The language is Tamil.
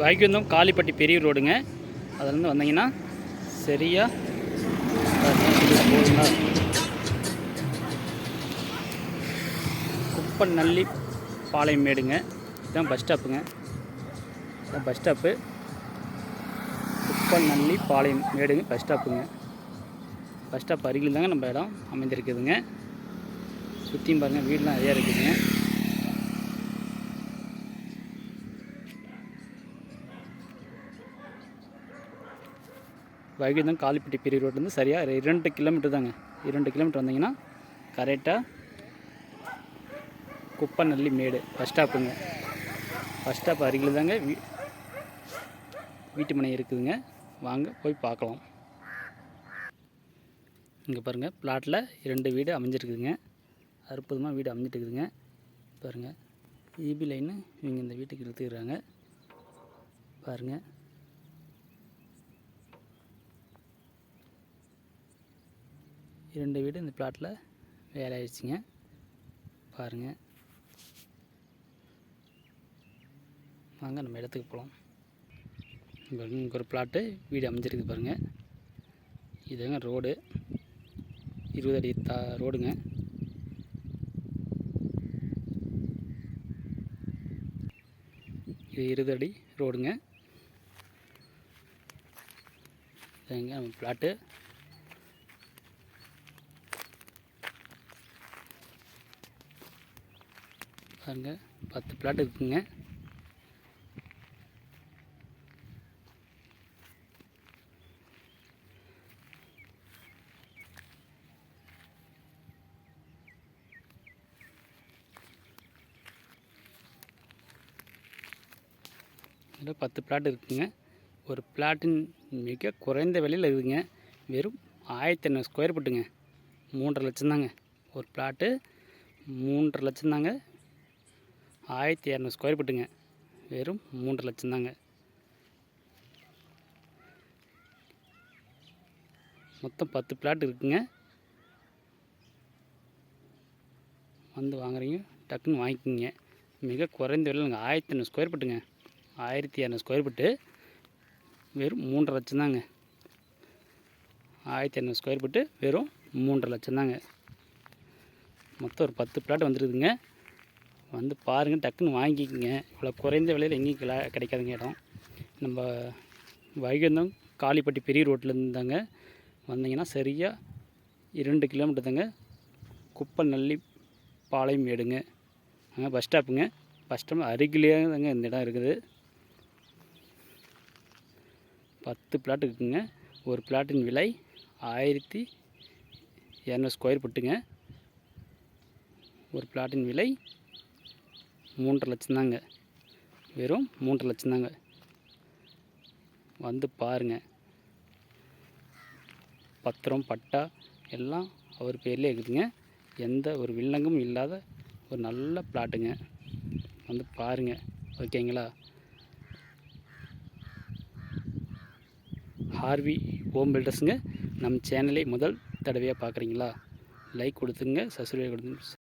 வைகுந்தம் காளிப்பட்டி பெரிய ரோடுங்க. அதுலேருந்து வந்தீங்கன்னா சரியாக குப்பன் குப்பநல்லி பாளையம் மேடுங்க. இதுதான் பஸ் ஸ்டாப்புங்க. இதுதான் பஸ் ஸ்டாப்பு. குப்பநல்லி பாளையம் மேடுங்க பஸ் ஸ்டாப்புங்க. பஸ் ஸ்டாப் அருகில் தாங்க நம்ம இடம் அமைந்திருக்குதுங்க சுற்றியும் பாருங்கள் வீடெலாம் நிறையா இருக்குதுங்க. வைகுந்தம் காலிப்பட்டி பெரிய ரோட்லேருந்து சரியாக இரண்டு கிலோமீட்டர் தாங்க. இரண்டு கிலோமீட்டர் வந்தீங்கன்னா கரெக்டாக குப்பநல்லி மேடு பஸ் ஸ்டாப்புங்க பஸ் ஸ்டாப் அருகில் தாங்க வீ வீட்டுமனை இருக்குதுங்க. வாங்க போய் பார்க்கலாம். இங்கே பாருங்கள் பிளாட்டில் இரண்டு வீடு அமைஞ்சிருக்குதுங்க. அற்புதமாக வீடு அமைஞ்சிட்டு இருக்குதுங்க பாருங்கள் ஈபி லைன்னு இவங்க இந்த வீட்டுக்கு எடுத்துக்கிறாங்க பாருங்கள் இரண்டு வீடு இந்த பிளாட்டில் வேலை ஆயிடுச்சுங்க. பாருங்கள் வாங்க நம்ம இடத்துக்கு போகலாம் இங்கே ஒரு பிளாட்டு வீடு அமைஞ்சிருக்கு பாருங்கள் இதுங்க ரோடு இருபது அடி தா ரோடுங்க இது இருபது அடி ரோடுங்க இதுங்க நம்ம பிளாட்டு பாருங்கள் பத்து பிளாட் இருக்குங்க. இதில் பத்து பிளாட் இருக்குங்க. ஒரு பிளாட்டின் மிக குறைந்த விலையில் இருக்குதுங்க வெறும் ஆயிரத்தி ஐநூறு ஸ்கொயர் ஃபீட்டுங்க மூன்றரை லட்சம் தாங்க. ஒரு பிளாட்டு மூன்றரை லட்சம் தாங்க. ஆயிரத்தி இரநூறு ஸ்கொயர் ஃபீட்டுங்க வெறும் மூன்றரை லட்சம் தாங்க. மொத்தம் பத்து பிளாட் இருக்குங்க. வந்து வாங்குறீங்க டக்குன்னு வாங்கிக்கிங்க. மிக குறைந்த விலைங்க ஆயிரத்தி ஐநூறு ஸ்கொயர் ஃபீட்டுங்க ஆயிரத்தி இரநூறு ஸ்கொயர் ஃபீட்டு வெறும் மூன்றரை லட்சம் தாங்க. ஆயிரத்தி இரநூறு ஸ்கொயர் ஃபீட்டு வெறும் மூன்றரை லட்சம் தாங்க. மொத்தம் ஒரு பத்து பிளாட் வந்துருக்குதுங்க. வந்து பாருங்கள் டக்குன்னு வாங்கிக்கோங்க. இவ்வளோ குறைந்த விலையில் எங்கேயும் கிளா- கிடைக்காதுங்க இடம். நம்ம வைகுந்தம் காளிப்பட்டி பெரிய ரோட்டிலேருந்து தாங்க வந்தீங்கன்னா சரியாக இரண்டு கிலோமீட்டர் தாங்க. குப்பை நல்லி பாளையம் மேடுங்க. அங்கே பஸ் ஸ்டாப்புங்க பஸ் ஸ்டாப் அருகிலேயே தாங்க இந்த இடம் இருக்குது. பத்து பிளாட் இருக்குங்க. ஒரு பிளாட்டின் விலை ஆயிரத்தி இரநூறு ஸ்கொயர் ஃபுட்டுங்க ஒரு பிளாட்டின் விலை மூன்றரை லட்சம் தாங்க வெறும் மூன்றரை லட்சம் தாங்க வந்து பாருங்கள் பத்திரம் பட்டா எல்லாம் அவர் பேர்லேயே இருக்குதுங்க. எந்த ஒரு வில்லங்கமும் இல்லாத ஒரு நல்ல பிளாட்டுங்க. வந்து பாருங்கள் ஓகேங்களா? ஹார்வி ஹோம் பில்டர்ஸுங்க. நம்ம சேனலை முதல் தடவையாக பார்க்குறீங்களா லைக் கொடுத்துங்க சப்ஸ்கிரைப் கொடுத்துங்க